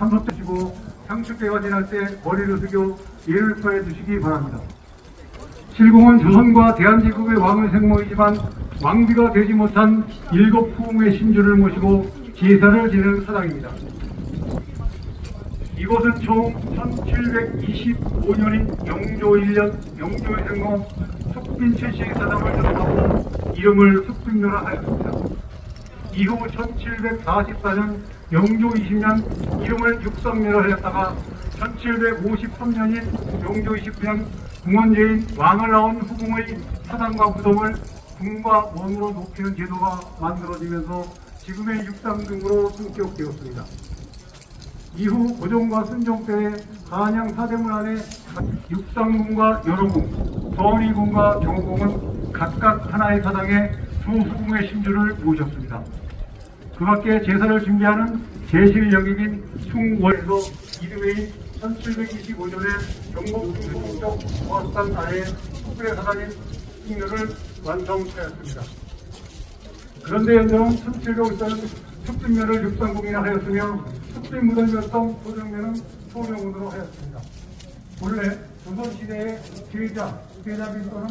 참석하시고 상축대가 지날 때 머리를 숙여 예를 표해 주시기 바랍니다. 실공은 조선과 대한제국의 왕의 생모이지만 왕비가 되지 못한 일곱 후궁의 신주를 모시고 제사를 지내는 사당입니다. 이곳은 총 1725년인 영조 1년 영조의 생모 숙빈 최씨의 사당을 조성하고 이름을 숙빈묘라 하였습니다. 이후 1744년 영조 20년 이름을 육성묘라 하였다가 1753년인 영조 29년 궁원제인 왕을 낳은 후궁의 사당과 무덤을 궁과 원으로 높이는 제도가 만들어지면서 지금의 육상 등으로 승격되었습니다. 이후 고종과 순종 때 한양 사대문 안에 육상궁과 여로궁, 서리궁과 정궁은 각각 하나의 사당에 두 후궁의 신주를 모셨습니다. 그 밖에 제사를 준비하는 제실 영입인 숭월에서 이듬해인 1725년에 경복 중공적 화산 아래 후궁의 사당인 승려를 완성하였습니다. 그런데 현재는 1705년 숙진면을 육상궁이라 하였으며 숙진 무덤이었던 소정면은 소령으로 하였습니다. 본래 조선시대의 제자, 제자빈 또는